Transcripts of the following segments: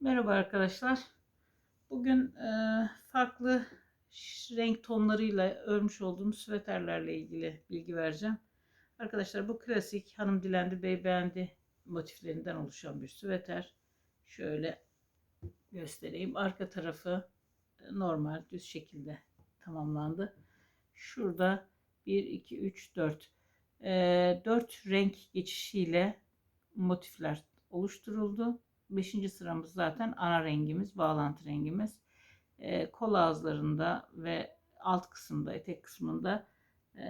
Merhaba arkadaşlar. Bugün e, farklı renk tonlarıyla örmüş olduğum süveterlerle ilgili bilgi vereceğim. Arkadaşlar bu klasik hanım dilendi bey beğendi motiflerinden oluşan bir süveter. Şöyle göstereyim. Arka tarafı e, normal düz şekilde tamamlandı. Şurada 1, 2, 3, 4. 4 renk geçişiyle motifler oluşturuldu. Beşinci sıramız zaten ana rengimiz, bağlantı rengimiz. E, kol ağızlarında ve alt kısımda, etek kısmında e,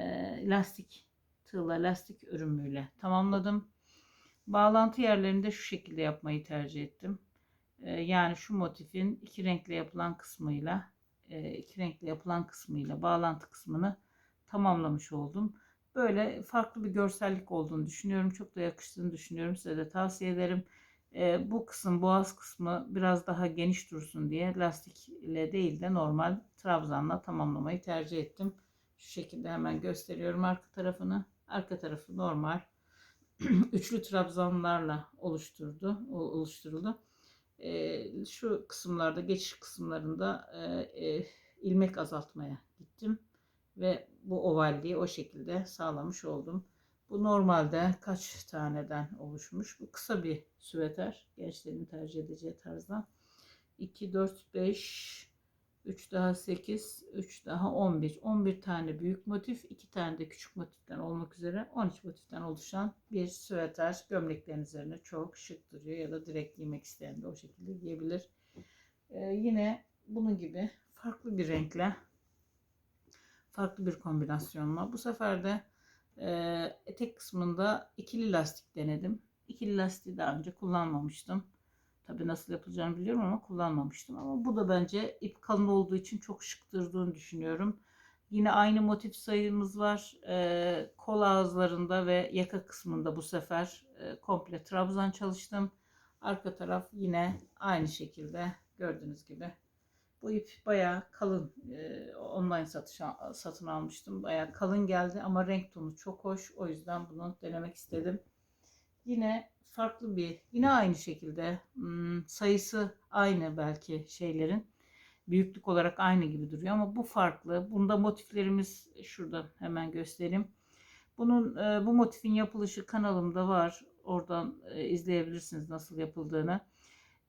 lastik tığla lastik örümüyle tamamladım. Bağlantı yerlerinde şu şekilde yapmayı tercih ettim. E, yani şu motifin iki renkle yapılan kısmıyla e, iki renkle yapılan kısmıyla bağlantı kısmını tamamlamış oldum. Böyle farklı bir görsellik olduğunu düşünüyorum. Çok da yakıştığını düşünüyorum. Size de tavsiye ederim. E, bu kısım boğaz kısmı biraz daha geniş dursun diye lastik ile değil de normal trabzanla tamamlamayı tercih ettim. Şu şekilde hemen gösteriyorum arka tarafını. Arka tarafı normal üçlü trabzanlarla oluşturdu, oluşturuldu. E, şu kısımlarda geçiş kısımlarında e, e, ilmek azaltmaya gittim ve bu ovalliği o şekilde sağlamış oldum. Bu normalde kaç taneden oluşmuş? Bu kısa bir süveter. Gençlerin tercih edeceği tarzda. 2, 4, 5, 3 daha 8, 3 daha 11. 11 tane büyük motif, 2 tane de küçük motiften olmak üzere 13 motiften oluşan bir süveter. Gömleklerin üzerine çok şık duruyor ya da direkt giymek isteyen de o şekilde giyebilir. Ee, yine bunun gibi farklı bir renkle farklı bir kombinasyonla bu sefer de e, etek kısmında ikili lastik denedim. İkili lastiği daha önce kullanmamıştım. Tabi nasıl yapılacağını biliyorum ama kullanmamıştım. Ama bu da bence ip kalın olduğu için çok şık durduğunu düşünüyorum. Yine aynı motif sayımız var. E, kol ağızlarında ve yaka kısmında bu sefer e, komple trabzan çalıştım. Arka taraf yine aynı şekilde gördüğünüz gibi. Bu ip bayağı kalın. E, online satış, satın almıştım. Bayağı kalın geldi ama renk tonu çok hoş. O yüzden bunu denemek istedim. Yine farklı bir, yine aynı şekilde hmm, sayısı aynı belki şeylerin. Büyüklük olarak aynı gibi duruyor ama bu farklı. Bunda motiflerimiz şurada hemen göstereyim. Bunun e, bu motifin yapılışı kanalımda var. Oradan e, izleyebilirsiniz nasıl yapıldığını.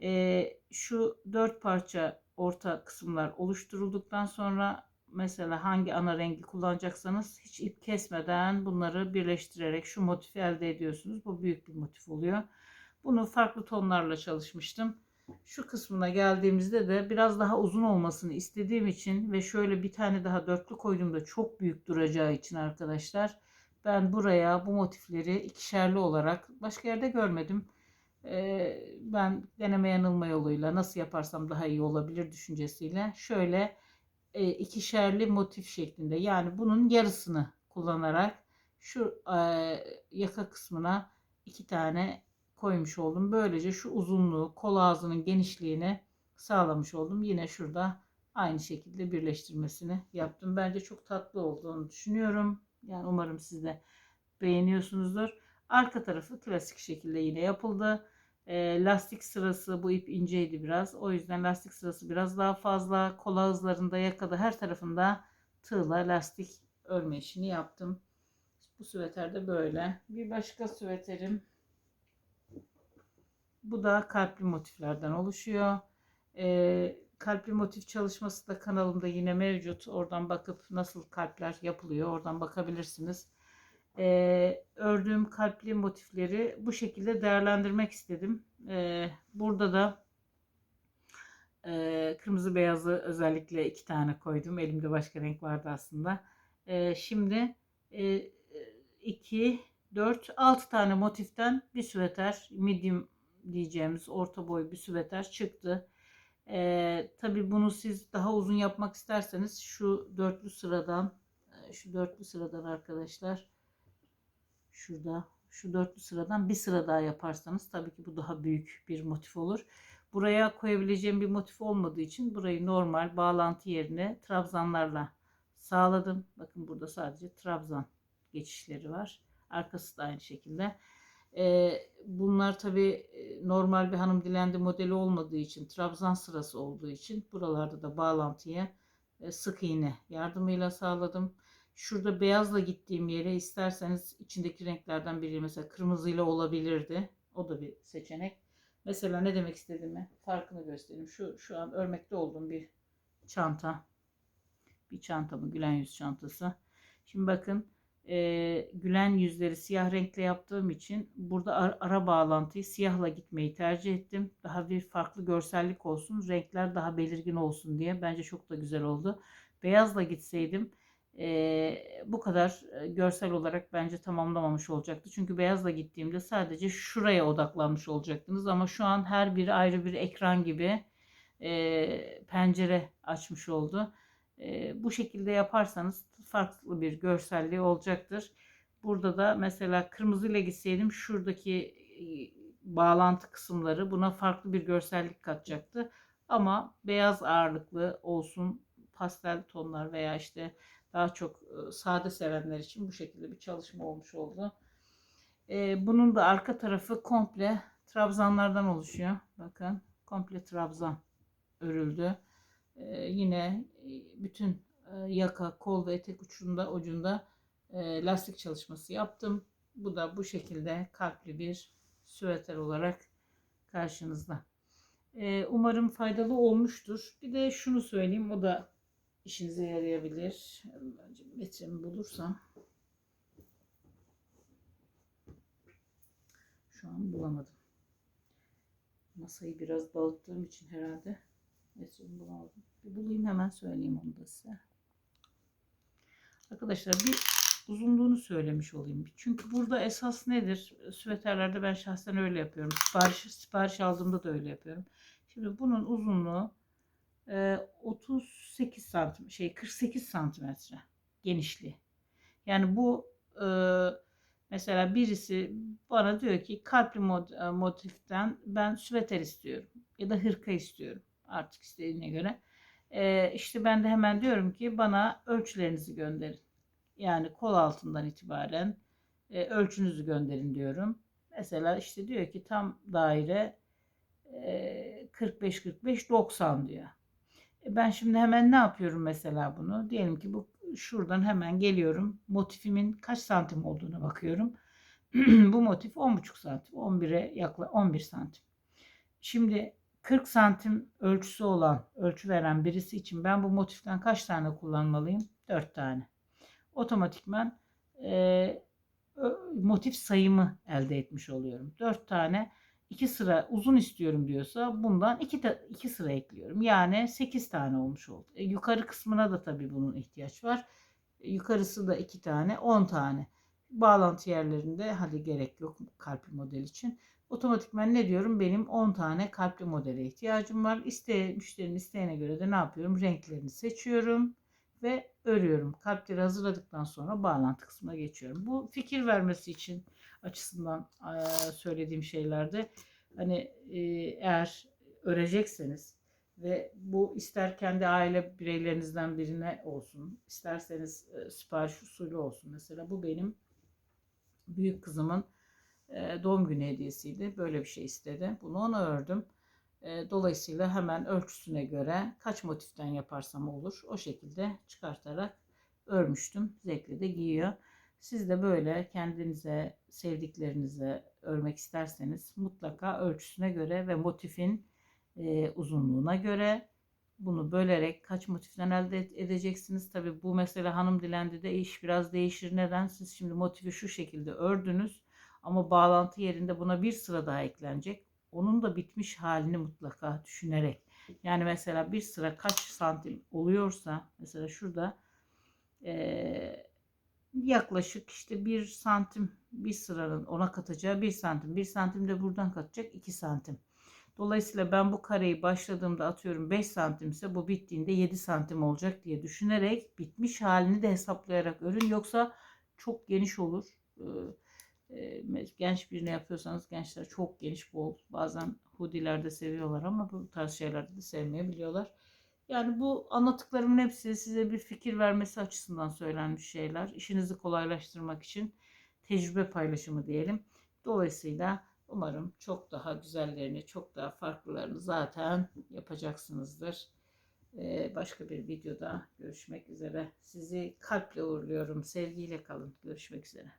E, şu dört parça orta kısımlar oluşturulduktan sonra mesela hangi ana rengi kullanacaksanız hiç ip kesmeden bunları birleştirerek şu motifi elde ediyorsunuz. Bu büyük bir motif oluyor. Bunu farklı tonlarla çalışmıştım. Şu kısmına geldiğimizde de biraz daha uzun olmasını istediğim için ve şöyle bir tane daha dörtlü koyduğumda çok büyük duracağı için arkadaşlar ben buraya bu motifleri ikişerli olarak başka yerde görmedim. Ben deneme yanılma yoluyla nasıl yaparsam daha iyi olabilir düşüncesiyle şöyle ikişerli motif şeklinde yani bunun yarısını kullanarak şu yaka kısmına iki tane koymuş oldum. Böylece şu uzunluğu kol ağzının genişliğini sağlamış oldum. Yine şurada aynı şekilde birleştirmesini yaptım. Bence çok tatlı olduğunu düşünüyorum. Yani umarım siz de beğeniyorsunuzdur. Arka tarafı klasik şekilde yine yapıldı. E, lastik sırası bu ip inceydi biraz. O yüzden lastik sırası biraz daha fazla. Kol ağızlarında yakada her tarafında tığla lastik örme işini yaptım. Bu süveter de böyle. Bir başka süveterim. Bu da kalpli motiflerden oluşuyor. E, kalpli motif çalışması da kanalımda yine mevcut. Oradan bakıp nasıl kalpler yapılıyor oradan bakabilirsiniz e, ördüğüm kalpli motifleri bu şekilde değerlendirmek istedim. E, burada da e, kırmızı beyazı özellikle iki tane koydum. Elimde başka renk vardı aslında. E, şimdi e, 2, 4, 6 tane motiften bir süveter medium diyeceğimiz orta boy bir süveter çıktı. Ee, tabii bunu siz daha uzun yapmak isterseniz şu dörtlü sıradan şu dörtlü sıradan arkadaşlar şurada şu dörtlü sıradan bir sıra daha yaparsanız tabii ki bu daha büyük bir motif olur. Buraya koyabileceğim bir motif olmadığı için burayı normal bağlantı yerine trabzanlarla sağladım. Bakın burada sadece trabzan geçişleri var. Arkası da aynı şekilde. E, bunlar tabii e, normal bir hanım dilendi modeli olmadığı için, trabzan sırası olduğu için buralarda da bağlantıya e, sık iğne yardımıyla sağladım. Şurada beyazla gittiğim yere isterseniz içindeki renklerden biri mesela kırmızıyla olabilirdi. O da bir seçenek. Mesela ne demek istediğimi farkını göstereyim. Şu şu an örmekte olduğum bir çanta. Bir çanta mı? Gülen yüz çantası. Şimdi bakın e, gülen yüzleri siyah renkle yaptığım için burada ara, ara bağlantıyı siyahla gitmeyi tercih ettim. Daha bir farklı görsellik olsun. Renkler daha belirgin olsun diye. Bence çok da güzel oldu. Beyazla gitseydim e, bu kadar görsel olarak bence tamamlamamış olacaktı. Çünkü beyazla gittiğimde sadece şuraya odaklanmış olacaktınız. Ama şu an her biri ayrı bir ekran gibi e, pencere açmış oldu. E, bu şekilde yaparsanız farklı bir görselliği olacaktır. Burada da mesela kırmızı ile gitseydim şuradaki bağlantı kısımları buna farklı bir görsellik katacaktı. Ama beyaz ağırlıklı olsun pastel tonlar veya işte daha çok sade sevenler için bu şekilde bir çalışma olmuş oldu. Bunun da arka tarafı komple trabzanlardan oluşuyor. Bakın komple trabzan örüldü. Yine bütün yaka, kol ve etek ucunda ucunda lastik çalışması yaptım. Bu da bu şekilde kalpli bir süveter olarak karşınızda. Umarım faydalı olmuştur. Bir de şunu söyleyeyim o da işinize yarayabilir. Önce metremi bulursam. Şu an bulamadım. Masayı biraz dağıttığım için herhalde metremi bulamadım. Bir bulayım hemen söyleyeyim onu da size. Arkadaşlar bir uzunluğunu söylemiş olayım. Çünkü burada esas nedir? Süveterlerde ben şahsen öyle yapıyorum. Sipariş, sipariş aldığımda da öyle yapıyorum. Şimdi bunun uzunluğu 38 ee, santim şey 48 santimetre genişliği. Yani bu e, mesela birisi bana diyor ki kalpli e, motiften ben süveter istiyorum ya da hırka istiyorum artık istediğine göre. E, işte ben de hemen diyorum ki bana ölçülerinizi gönderin. Yani kol altından itibaren ölçünüzü gönderin diyorum. Mesela işte diyor ki tam daire 45 45 90 diyor. E, ben şimdi hemen ne yapıyorum mesela bunu? Diyelim ki bu şuradan hemen geliyorum. Motifimin kaç santim olduğuna bakıyorum. bu motif 10,5 santim. 11'e yakla 11 santim. Şimdi 40 santim ölçüsü olan, ölçü veren birisi için ben bu motiften kaç tane kullanmalıyım? 4 tane. Otomatikman e, motif sayımı elde etmiş oluyorum. 4 tane iki sıra uzun istiyorum diyorsa bundan iki, ta, iki sıra ekliyorum. Yani 8 tane olmuş oldu. E, yukarı kısmına da tabii bunun ihtiyaç var. E, yukarısı da iki tane 10 tane. Bağlantı yerlerinde hadi gerek yok kalpli model için. Otomatikman ne diyorum? Benim 10 tane kalpli modele ihtiyacım var. İste, müşterinin isteğine göre de ne yapıyorum? Renklerini seçiyorum ve örüyorum. Kalpleri hazırladıktan sonra bağlantı kısmına geçiyorum. Bu fikir vermesi için açısından söylediğim şeylerde hani eğer örecekseniz ve bu ister kendi aile bireylerinizden birine olsun, isterseniz sipariş usulü olsun. Mesela bu benim büyük kızımın doğum günü hediyesiydi. Böyle bir şey istedi. Bunu ona ördüm. Dolayısıyla hemen ölçüsüne göre kaç motiften yaparsam olur o şekilde çıkartarak örmüştüm. Zevkle de giyiyor. Siz de böyle kendinize, sevdiklerinize örmek isterseniz mutlaka ölçüsüne göre ve motifin e, uzunluğuna göre bunu bölerek kaç motiften elde edeceksiniz. Tabi bu mesela hanım dilendi de iş biraz değişir. Neden? Siz şimdi motifi şu şekilde ördünüz ama bağlantı yerinde buna bir sıra daha eklenecek. Onun da bitmiş halini mutlaka düşünerek. Yani mesela bir sıra kaç santim oluyorsa mesela şurada eee yaklaşık işte bir santim bir sıranın ona katacağı bir santim. Bir santim de buradan katacak iki santim. Dolayısıyla ben bu kareyi başladığımda atıyorum 5 santimse bu bittiğinde 7 santim olacak diye düşünerek bitmiş halini de hesaplayarak örün. Yoksa çok geniş olur. Ee, genç birine yapıyorsanız gençler çok geniş bol. Bazen hoodie'lerde seviyorlar ama bu tarz şeylerde de sevmeyebiliyorlar. Yani bu anlattıklarımın hepsi size bir fikir vermesi açısından söylenmiş şeyler. İşinizi kolaylaştırmak için tecrübe paylaşımı diyelim. Dolayısıyla umarım çok daha güzellerini, çok daha farklılarını zaten yapacaksınızdır. Ee, başka bir videoda görüşmek üzere. Sizi kalple uğurluyorum. Sevgiyle kalın. Görüşmek üzere.